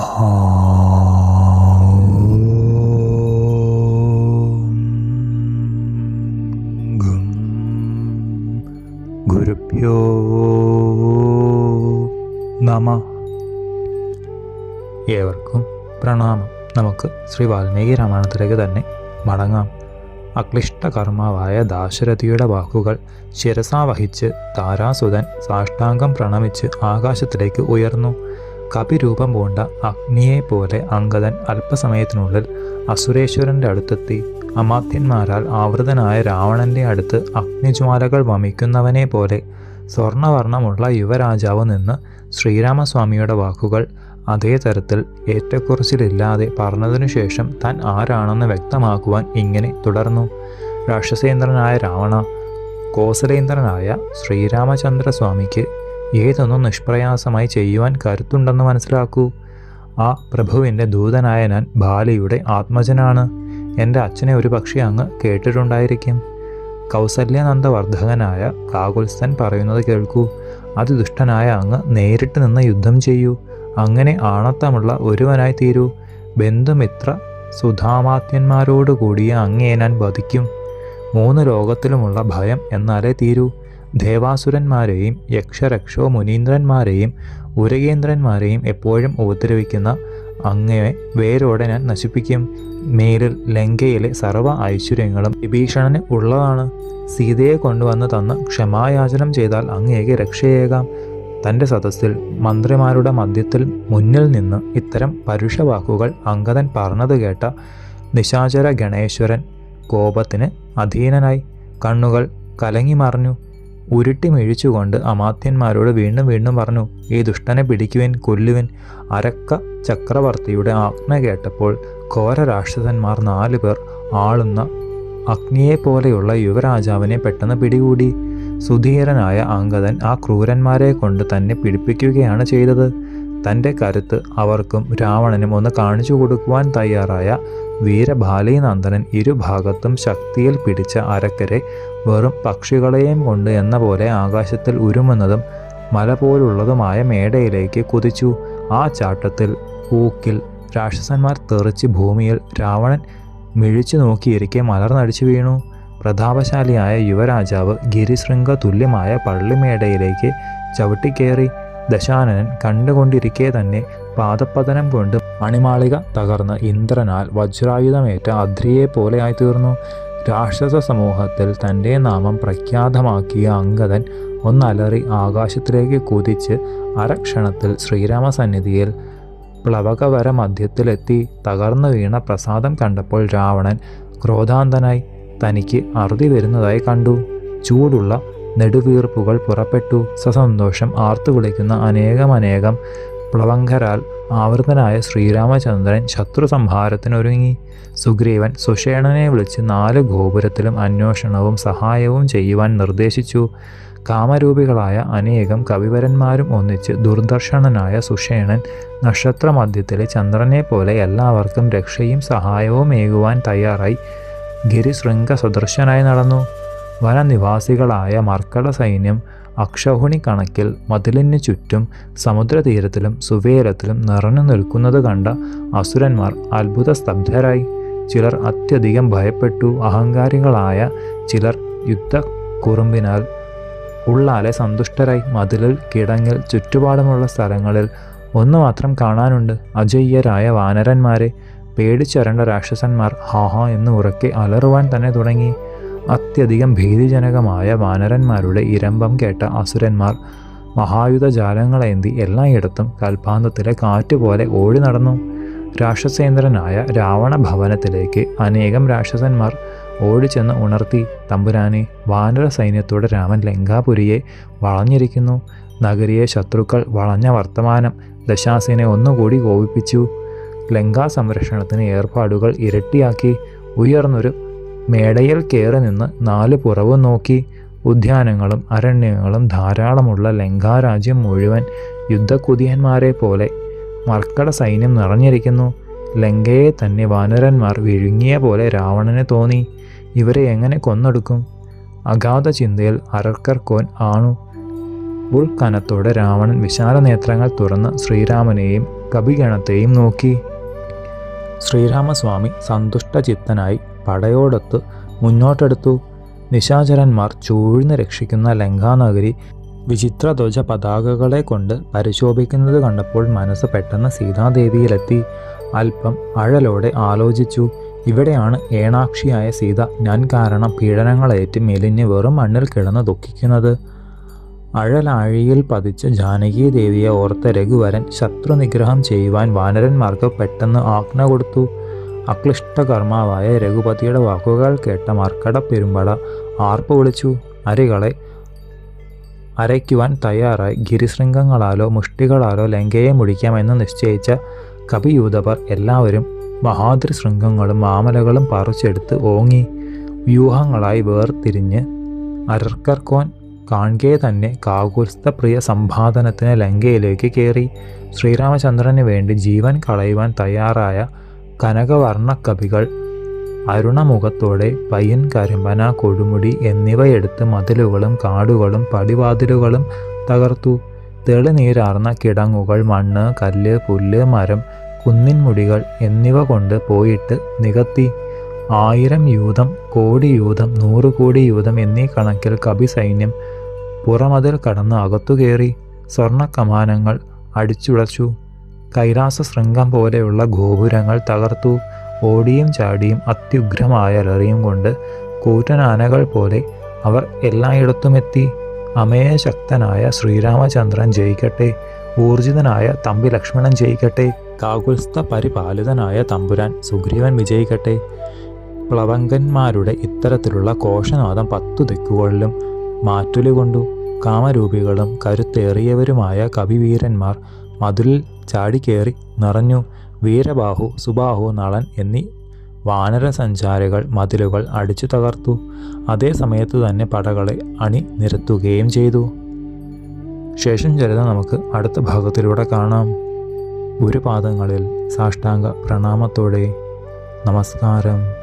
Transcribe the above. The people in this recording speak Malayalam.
ഏവർക്കും പ്രണാമം. നമുക്ക് ശ്രീ വാൽമീകി രാമായണത്തിലേക്ക് തന്നെ മടങ്ങാം. അക്ലിഷ്ട കർമാവായ ദാശരഥിയുടെ വാക്കുകൾ ശിരസാവഹിച്ച് താരാസുതൻ സാഷ്ടാംഗം പ്രണമിച്ച് ആകാശത്തിലേക്ക് ഉയർന്നു. കപിരൂപം പൂണ്ട അഗ്നിയെപ്പോലെ അങ്കദൻ അല്പസമയത്തിനുള്ളിൽ അസുരേശ്വരന്റെ അടുത്തെത്തി. അമാത്യന്മാരാൽ ആവൃതനായ രാവണന്റെ അടുത്ത് അഗ്നിജ്വാലകൾ വമിക്കുന്നവനെ പോലെ സ്വർണവർണമുള്ള യുവരാജാവ് നിന്ന് ശ്രീരാമസ്വാമിയുടെ വാക്കുകൾ അതേ തരത്തിൽ ഏറ്റക്കുറച്ചിലില്ലാതെ പറഞ്ഞതിനു ശേഷം താൻ ആരാണെന്ന് വ്യക്തമാക്കുവാൻ ഇങ്ങനെ തുടർന്നു. രാക്ഷസേന്ദ്രനായ രാവണ കോസലേന്ദ്രനായ ശ്രീരാമചന്ദ്രസ്വാമിക്ക് ഏതൊന്നും നിഷ്പ്രയാസമായി ചെയ്യുവാൻ കരുത്തുണ്ടെന്ന് മനസ്സിലാക്കൂ. ആ പ്രഭുവിന്റെ ദൂതനായ ഞാൻ ബാലിയുടെ ആത്മജനാണ്. എന്റെ അച്ഛനെ ഒരു പക്ഷേ അങ്ങ് കേട്ടിട്ടുണ്ടായിരിക്കും. കൗസല്യാനന്ദവർദ്ധകനായ കാകുൽസ്ഥൻ പറയുന്നത് കേൾക്കൂ. അതിദുഷ്ടനായ അങ്ങ് നേരിട്ട് നിന്ന് യുദ്ധം ചെയ്യൂ. അങ്ങനെ ആണത്തമുള്ള ഒരുവനായി തീരൂ. ബന്ധുമിത്ര സുധാമാത്യന്മാരോട് കൂടിയ അങ്ങയെ ഞാൻ വധിക്കും. മൂന്ന് ലോകത്തിലുമുള്ള ഭയം എന്നാലേ തീരൂ. ദേവാസുരന്മാരെയും യക്ഷരക്ഷോ മുനീന്ദ്രന്മാരെയും ഉരകേന്ദ്രന്മാരെയും എപ്പോഴും ഉപദ്രവിക്കുന്ന അങ്ങയെ വേരോടെ ഞാൻ നശിപ്പിക്കും. മേലിൽ ലങ്കയിലെ സർവ ഐശ്വര്യങ്ങളും വിഭീഷണന് ഉള്ളതാണ്. സീതയെ കൊണ്ടുവന്ന് തന്ന് ക്ഷമായാചനം ചെയ്താൽ അങ്ങേക്ക് രക്ഷയേകാം. തന്റെ സദസ്സിൽ മന്ത്രിമാരുടെ മധ്യത്തിൽ മുന്നിൽ നിന്ന് ഇത്തരം പരുഷവാക്കുകൾ അങ്കദൻ പറഞ്ഞത് കേട്ട നിശാചര ഗണേശ്വരൻ കോപത്തിന് അധീനനായി. കണ്ണുകൾ കലങ്ങി മറിഞ്ഞു. ഉരുട്ടി മെഴിച്ചുകൊണ്ട് അമാത്യന്മാരോട് വീണ്ടും വീണ്ടും പറഞ്ഞു ഈ ദുഷ്ടനെ പിടിക്കുവൻ കൊല്ലുവൻ. അരക്ക ചക്രവർത്തിയുടെ ആജ്ഞ കേട്ടപ്പോൾ ഘോര രാക്ഷസന്മാർ നാലു പേർ ആളുന്ന അഗ്നിയെപ്പോലെയുള്ള യുവരാജാവിനെ പെട്ടെന്ന് പിടികൂടി. സുധീരനായ അങ്കദൻ ആ ക്രൂരന്മാരെ കൊണ്ട് തന്നെ പിടിപ്പിക്കുകയാണ് ചെയ്തത്. തന്റെ കരുത്ത് അവർക്കും രാവണനും ഒന്ന് കാണിച്ചു കൊടുക്കുവാൻ തയ്യാറായ വീരഭാലീനന്ദനൻ ഇരുഭാഗത്തും ശക്തിയിൽ പിടിച്ച അരക്കരെ വെറും പക്ഷികളെയും കൊണ്ട് എന്ന പോലെ ആകാശത്തിൽ ഉരുമുന്നതും മല പോലുള്ളതുമായ മേടയിലേക്ക് കുതിച്ചു. ആ ചാട്ടത്തിൽ ഊക്കിൽ രാക്ഷസന്മാർ തെറിച്ച് ഭൂമിയിൽ രാവണൻ മിഴിച്ചു നോക്കിയിരിക്കെ മലർന്നടിച്ചു വീണു. പ്രതാപശാലിയായ യുവരാജാവ് ഗിരിശൃംഗ തുല്യമായ പള്ളിമേടയിലേക്ക് ചവിട്ടിക്കേറി. ദശാനനൻ കണ്ടുകൊണ്ടിരിക്കെ തന്നെ പാദപതനം കൊണ്ട് മണിമാളിക തകർന്ന് ഇന്ദ്രനാൽ വജ്രായുധമേറ്റ അദ്രിയെ പോലെയായി തീർന്നു രാക്ഷസ സമൂഹത്തിൽ തന്റെ നാമം പ്രഖ്യാതമാക്കിയ അങ്കദൻ ഒന്നലറി ആകാശത്തിലേക്ക് കുതിച്ച് അരക്ഷണത്തിൽ ശ്രീരാമസന്നിധിയിൽ പ്ലവകവര മധ്യത്തിലെത്തി തകർന്നു വീണ പ്രസാദം കണ്ടപ്പോൾ രാവണൻ ക്രോധാന്തനായി തനിക്ക് അറുതി വരുന്നതായി കണ്ടു. ചൂടുള്ള നെടുവീർപ്പുകൾ പുറപ്പെട്ടു. സസന്തോഷം ആർത്തുവിളിക്കുന്ന അനേകമനേകം പ്ലവങ്കരാൽ ആവൃതനായ ശ്രീരാമചന്ദ്രൻ ശത്രു സംഹാരത്തിനൊരുങ്ങി സുഗ്രീവൻ സുഷേണനെ വിളിച്ച് നാല് ഗോപുരത്തിലും അന്വേഷണവും സഹായവും ചെയ്യുവാൻ നിർദ്ദേശിച്ചു. കാമരൂപികളായ അനേകം കവിവരന്മാരും ഒന്നിച്ച് ദുർദർശനനായ സുഷേണൻ നക്ഷത്രമധ്യത്തിലെ ചന്ദ്രനെ പോലെ എല്ലാവർക്കും രക്ഷയും സഹായവും ഏകുവാൻ തയ്യാറായി. ഗിരിശൃംഗ സദൃശനായി നടന്നു. വനനിവാസികളായ മർക്കട സൈന്യം അക്ഷഹുണി കണക്കിൽ മതിലിന് ചുറ്റും സമുദ്രതീരത്തിലും സുവേലത്തിലും നിറഞ്ഞു നിൽക്കുന്നത് കണ്ട അസുരന്മാർ അത്ഭുത സ്തബ്ധരായി ചിലർ അത്യധികം ഭയപ്പെട്ടു. അഹങ്കാരികളായ ചിലർ യുദ്ധ കുറുമ്പിനാൽ ഉള്ളാലെ സന്തുഷ്ടരായി. മതിലിൽ കിടങ്ങിൽ ചുറ്റുപാടുമുള്ള സ്ഥലങ്ങളിൽ ഒന്ന് മാത്രം കാണാനുണ്ട്. അജയ്യരായ വാനരന്മാരെ പേടിച്ചരണ്ട രാക്ഷസന്മാർ ഹാഹാ എന്ന് ഉറക്കെ അലറുവാൻ തന്നെ തുടങ്ങി. അത്യധികം ഭീതിജനകമായ വാനരന്മാരുടെ ഇരമ്പം കേട്ട അസുരന്മാർ മഹായുധ ജാലങ്ങളേന്തി എല്ലായിടത്തും കൽപ്പാന്തത്തിലെ കാറ്റുപോലെ ഓടി നടന്നു രാക്ഷസേന്ദ്രനായ രാവണ ഭവനത്തിലേക്ക് അനേകം രാക്ഷസന്മാർ ഓടിച്ചെന്ന് ഉണർത്തി. തമ്പുരാനെ വാനര സൈന്യത്തോടെ രാമൻ ലങ്കാപുരിയെ വളഞ്ഞിരിക്കുന്നു. നഗരിയെ ശത്രുക്കൾ വളഞ്ഞ വർത്തമാനം ദശാസിനെ ഒന്നുകൂടി കോപിപ്പിച്ചു. ലങ്കാ സംരക്ഷണത്തിന് ഏർപ്പാടുകൾ ഇരട്ടിയാക്കി. ഉയർന്നൊരു മേടയിൽ കയറി നിന്ന് നാല് പുറവും നോക്കി. ഉദ്യാനങ്ങളും അരണ്യങ്ങളും ധാരാളമുള്ള ലങ്കാരാജ്യം മുഴുവൻ യുദ്ധക്കുതിയന്മാരെ പോലെ മർക്കട സൈന്യം നിറഞ്ഞിരിക്കുന്നു. ലങ്കയെ തന്നെ വാനരന്മാർ വിഴുങ്ങിയ പോലെ രാവണന് തോന്നി. ഇവരെ എങ്ങനെ കൊന്നെടുക്കും? അഗാധ ചിന്തയിൽ അരക്കർക്കോൻ ആണു. ഉൾക്കനത്തോടെ രാവണൻ വിശാല നേത്രങ്ങൾ തുറന്ന് ശ്രീരാമനെയും കപികണത്തെയും നോക്കി. ശ്രീരാമസ്വാമി സന്തുഷ്ടചിത്തനായി പടയോടൊത്ത് മുന്നോട്ടെടുത്തു. നിശാചരന്മാർ ചൂഴ്ന്ന് രക്ഷിക്കുന്ന ലങ്കാനഗരി വിചിത്രധ്വജ പതാകകളെ കൊണ്ട് പരിശോഭിക്കുന്നത് കണ്ടപ്പോൾ മനസ്സ് പെട്ടെന്ന് സീതാദേവിയിലെത്തി. അല്പം അഴലോടെ ആലോചിച്ചു. ഇവിടെയാണ് ഏണാക്ഷിയായ സീത ഞാൻ കാരണം പീഡനങ്ങളേറ്റ് മെലിഞ്ഞ് വെറും മണ്ണിൽ കിടന്ന് ദുഃഖിക്കുന്നത്. അഴലാഴിയിൽ പതിച്ച ജാനകി ദേവിയെ ഓർത്ത രഘുവരൻ ശത്രുനിഗ്രഹം ചെയ്യുവാൻ വാനരന്മാർക്ക് പെട്ടെന്ന് ആജ്ഞ കൊടുത്തു. അക്ലിഷ്ടകർമാവായ രഘുപതിയുടെ വാക്കുകൾ കേട്ട മർക്കട പെരുമ്പട ആർപ്പ് വിളിച്ചു അരികളെ അരയ്ക്കുവാൻ തയ്യാറായി. ഗിരിശൃംഗങ്ങളാലോ മുഷ്ടികളാലോ ലങ്കയെ മുടിക്കാമെന്ന് നിശ്ചയിച്ച കവിയൂതപർ എല്ലാവരും മഹാദ്രി ശൃംഗങ്ങളും മാമലകളും പറിച്ചെടുത്ത് ഓങ്ങി വ്യൂഹങ്ങളായി വേർതിരിഞ്ഞ് അരർക്കർക്കോൻ കാണുക തന്നെ കാകുൽസ്ഥപ്രിയ സമ്പാദനത്തിന് ലങ്കയിലേക്ക് കയറി ശ്രീരാമചന്ദ്രന് വേണ്ടി ജീവൻ കളയുവാൻ തയ്യാറായ കനകവർണ കവികൾ അരുണമുഖത്തോടെ പയ്യൻ കരിമ്പന കൊടുമുടി എന്നിവയെടുത്ത് മതിലുകളും കാടുകളും പടിവാതിലുകളും തകർത്തു. തെളിനീരാർന്ന കിടങ്ങുകൾ മണ്ണ് കല്ല് പുല്ല് മരം കുന്നിൻമുടികൾ എന്നിവ കൊണ്ട് പോയിട്ട് നികത്തി. ആയിരം യൂതം കോടി യൂതം നൂറ് കോടി യൂതം എന്നീ കണക്കിൽ കവി സൈന്യം പുറമതിൽ കടന്ന് അകത്തു കയറി. സ്വർണക്കമാനങ്ങൾ അടിച്ചുളച്ചു കൈലാസ ശൃംഗം പോലെയുള്ള ഗോപുരങ്ങൾ തകർത്തു. ഓടിയും ചാടിയും അത്യുഗ്രമായ ലറിയും കൊണ്ട് കൂറ്റനാനകൾ പോലെ അവർ എല്ലായിടത്തുമെത്തി. അമേയശക്തനായ ശ്രീരാമചന്ദ്രൻ ജയിക്കട്ടെ. ഊർജിതനായ തമ്പി ലക്ഷ്മണൻ ജയിക്കട്ടെ. കാകുൽസ്ഥ പരിപാലിതനായ തമ്പുരാൻ സുഗ്രീവൻ വിജയിക്കട്ടെ. പ്ലവങ്കന്മാരുടെ ഇത്തരത്തിലുള്ള കോശനാദം പത്തു ദിക്കുകളിലും മാറ്റുലുകൊണ്ടു കാമരൂപികളും കരുത്തേറിയവരുമായ കവിവീരന്മാർ മതിലിൽ ചാടിക്കേറി നിറഞ്ഞു. വീരബാഹു സുബാഹു നളൻ എന്നീ വാനര സഞ്ചാരികൾ മതിലുകൾ അടിച്ചു തകർത്തു. അതേ സമയത്ത് തന്നെ പടകളെ അണി നിരത്തുകയും ചെയ്തു. ശേഷം ചരിതം നമുക്ക് അടുത്ത ഭാഗത്തിലൂടെ കാണാം. ഗുരുപാദങ്ങളിൽ സാഷ്ടാംഗ പ്രണാമത്തോടെ. നമസ്കാരം.